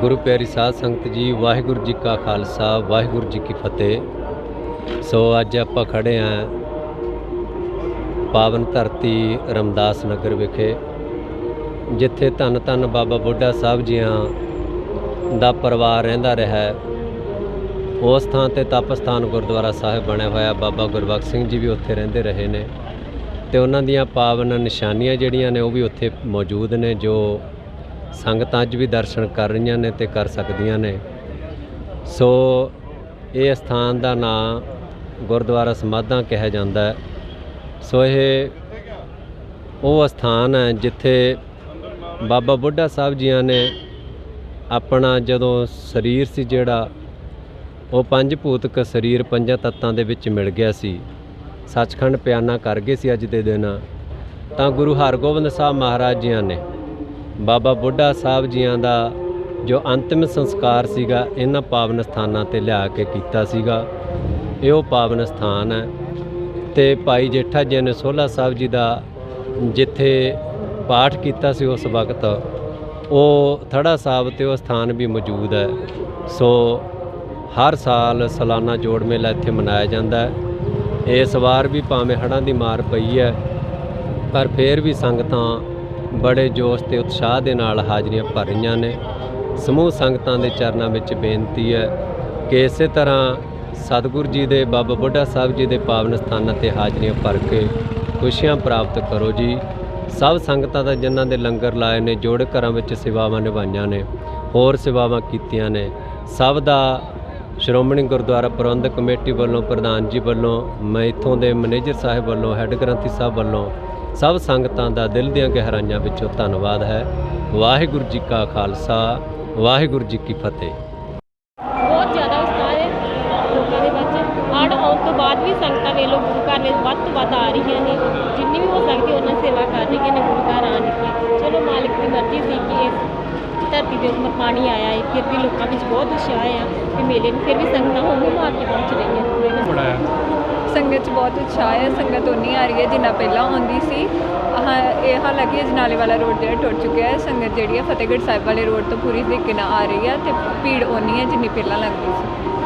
ਗੁਰੂ ਪਿਆਰੀ ਸਾਧ ਸੰਗਤ ਜੀ, ਵਾਹਿਗੁਰੂ ਜੀ ਕਾ ਖਾਲਸਾ, ਵਾਹਿਗੁਰੂ ਜੀ ਕੀ ਫਤਿਹ। ਸੋ ਅੱਜ ਆਪਾਂ ਖੜੇ ਆਂ ਪਾਵਨ ਧਰਤੀ ਰਮਦਾਸ ਨਗਰ ਵਿਖੇ, ਜਿੱਥੇ ਧੰਨ ਧੰਨ ਬਾਬਾ ਬੁੱਢਾ ਸਾਹਿਬ ਜੀਆਂ ਦਾ ਪਰਿਵਾਰ ਰਹਿੰਦਾ ਰਿਹਾ ਉਸ ਥਾਂ ਤੇ ਤਪ ਸਥਾਨ ਗੁਰਦੁਆਰਾ ਸਾਹਿਬ ਬਣਿਆ ਹੋਇਆ, ਬਾਬਾ ਗੁਰਬਖਸ਼ ਸਿੰਘ ਜੀ ਵੀ ਉੱਥੇ ਰਹਿੰਦੇ ਰਹੇ ਨੇ। ਤੇ ਉਹਨਾਂ ਦੀਆਂ ਪਾਵਨ ਨਿਸ਼ਾਨੀਆਂ ਜਿਹੜੀਆਂ ਨੇ, ਉਹ ਵੀ ਉੱਥੇ ਮੌਜੂਦ ਨੇ, ਜੋ ਸੰਗਤਾਂ ਅੱਜ ਵੀ ਦਰਸ਼ਨ ਕਰ ਰਹੀਆਂ ਨੇ ਤੇ ਕਰ ਸਕਦੀਆਂ ਨੇ। ਸੋ ਇਹ ਸਥਾਨ ਦਾ ਨਾਂ ਗੁਰਦੁਆਰਾ ਸਮਾਧਾਂ ਕਿਹਾ ਜਾਂਦਾ ਹੈ। ਸੋ ਇਹ ਉਹ ਸਥਾਨ ਹੈ ਜਿੱਥੇ ਬਾਬਾ ਬੁੱਢਾ ਸਾਹਿਬ ਜੀਆਂ ਨੇ ਆਪਣਾ ਜਦੋਂ ਸਰੀਰ ਸੀ ਜਿਹੜਾ, ਉਹ ਪੰਜ ਭੂਤਕ ਸਰੀਰ ਪੰਜਾਂ ਤੱਤਾਂ ਦੇ ਵਿੱਚ ਮਿਲ ਗਿਆ ਸੀ। ਸੱਚਖੰਡ ਪਿਆਨਾ ਕਰ ਗਏ ਸੀ ਅੱਜ ਦੇ ਦਿਨ। ਤਾਂ ਗੁਰੂ ਹਰਗੋਬਿੰਦ ਸਾਹਿਬ ਮਹਾਰਾਜ ਜੀਆਂ ਨੇ ਬਾਬਾ ਬੁੱਢਾ ਸਾਹਿਬ ਜੀਆਂ ਦਾ ਜੋ ਅੰਤਿਮ ਸੰਸਕਾਰ ਸੀਗਾ, ਇਹਨਾਂ ਪਾਵਨ ਸਥਾਨਾਂ ਤੇ ਲਿਆ ਕੇ ਕੀਤਾ ਸੀਗਾ। ਇਹ ਉਹ ਪਾਵਨ ਸਥਾਨ ਹੈ ਤੇ ਭਾਈ ਜੇਠਾ ਜੀ ਨੇ ਸੋਹਲਾ ਸਾਹਿਬ ਜੀ ਦਾ ਜਿੱਥੇ ਪਾਠ ਕੀਤਾ ਸੀ ਉਸ ਵਕਤ, ਉਹ ਥੜਾ ਸਾਹਿਬ ਤੇ ਉਹ ਸਥਾਨ ਵੀ ਮੌਜੂਦ ਹੈ। ਸੋ ਹਰ ਸਾਲ ਸਾਲਾਨਾ ਜੋੜ ਮੇਲਾ ਇੱਥੇ ਮਨਾਇਆ ਜਾਂਦਾ ਹੈ। ਇਸ ਵਾਰ ਵੀ ਭਾਵੇਂ ਹੜ੍ਹਾਂ ਦੀ ਮਾਰ ਪਈ ਹੈ, ਪਰ ਫੇਰ ਵੀ ਸੰਗਤਾਂ ਬੜੇ ਜੋਸ਼ ਤੇ ਉਤਸ਼ਾਹ ਦੇ ਨਾਲ ਹਾਜ਼ਰੀਆਂ ਭਰ ਰਹੀਆਂ ਨੇ। ਸਮੂਹ ਸੰਗਤਾਂ ਦੇ ਚਰਨਾਂ ਵਿੱਚ ਬੇਨਤੀ ਹੈ ਕਿ ਇਸੇ ਤਰ੍ਹਾਂ ਸਤਿਗੁਰੂ ਜੀ ਦੇ, ਬਾਬਾ ਬੁੱਢਾ ਸਾਹਿਬ ਜੀ ਦੇ ਪਾਵਨ ਸਥਾਨਾਂ ਤੇ ਹਾਜ਼ਰੀਆਂ ਭਰ ਕੇ ਖੁਸ਼ੀਆਂ ਪ੍ਰਾਪਤ ਕਰੋ ਜੀ। ਸਭ ਸੰਗਤਾਂ ਦਾ ਜਿਨ੍ਹਾਂ ਦੇ ਲੰਗਰ ਲਾਏ ਨੇ, ਜੋੜ ਘਰਾਂ ਵਿੱਚ ਸੇਵਾਵਾਂ ਨਿਭਾਈਆਂ ਨੇ, ਹੋਰ ਸੇਵਾਵਾਂ ਕੀਤੀਆਂ ਨੇ। ਸਭ ਦਾ ਸ਼੍ਰੋਮਣੀ ਗੁਰਦੁਆਰਾ ਪ੍ਰਬੰਧਕ ਕਮੇਟੀ ਵੱਲੋਂ, ਪ੍ਰਧਾਨ ਜੀ ਵੱਲੋਂ, ਮੈਂ ਇੱਥੋਂ ਦੇ ਮੈਨੇਜਰ ਸਾਹਿਬ ਵੱਲੋਂ, ਹੈੱਡ ਗ੍ਰੰਥੀ ਸਾਹਿਬ ਵੱਲੋਂ ਸਭ ਸੰਗਤਾਂ ਦਾ ਦਿਲ ਦੀਆਂ ਗਹਿਰਾਈਆਂ ਵਿੱਚੋਂ ਧੰਨਵਾਦ ਹੈ। ਵਾਹਿਗੁਰੂ ਜੀ ਕਾ ਖਾਲਸਾ ਵਾਹਿਗੁਰੂ ਜੀ ਕੀ ਫਤਿਹ। ਬਹੁਤ ਜ਼ਿਆਦਾ ਉਤਸ਼ਾਹ ਹੈ ਲੋਕਾਂ ਦੇ ਵਿੱਚ। ਹੜ੍ਹ ਆਉਣ ਤੋਂ ਬਾਅਦ ਵੀ ਸੰਗਤਾਂ ਵੇਲੋ ਗੁਰੂ ਘਰ ਵਿੱਚ ਵੱਧ ਤੋਂ ਵੱਧ ਆ ਰਹੀਆਂ ਨੇ। ਜਿੰਨੀ ਵੀ ਹੋ ਸਕਦੀ ਉਹਨਾਂ ਸੇਵਾ ਕਰ ਰਹੀਆਂ ਨੇ ਗੁਰੂ ਘਰ ਆਣ ਕੇ। ਚਲੋ ਮਾਲਕ ਦੀ ਮਰਜ਼ੀ ਸੀ ਕਿ ਇਸ ਧਰਤੀ ਦੇ ਉੱਪਰ ਪਾਣੀ ਆਇਆ ਹੈ। ਫਿਰ ਵੀ ਲੋਕਾਂ ਵਿੱਚ ਬਹੁਤ ਉਤਸ਼ਾਹ ਆ ਕਿ ਮੇਲੇ ਨੂੰ ਫਿਰ ਵੀ ਸੰਗਤਾਂ ਹੋਮ ਮਾਰ ਕੇ ਪਹੁੰਚ ਰਹੀਆਂ ਸੰਗਤ 'ਚ ਬਹੁਤ ਉਤਸ਼ਾਹ ਹੈ, ਸੰਗਤ ਉਨੀ ਆ ਰਹੀ ਹੈ ਜਿੰਨਾ ਪਹਿਲਾਂ ਆਉਂਦੀ ਸੀ। ਹਾਂ ਇਹ ਹਾਲਾਂਕਿ ਅਜਨਾਲੇ ਵਾਲਾ ਰੋਡ ਜਿਹੜਾ ਟੁੱਟ ਚੁੱਕਿਆ ਹੈ, ਸੰਗਤ ਜਿਹੜੀ ਹੈ ਫਤਿਹਗੜ੍ਹ ਸਾਹਿਬ ਵਾਲੇ ਰੋਡ ਤੋਂ ਪੂਰੀ ਤਰੀਕੇ ਨਾਲ ਆ ਰਹੀ ਹੈ ਤੇ ਭੀੜ ਉਨੀ ਹੈ ਜਿੰਨੀ ਪਹਿਲਾਂ ਲੱਗਦੀ ਸੀ।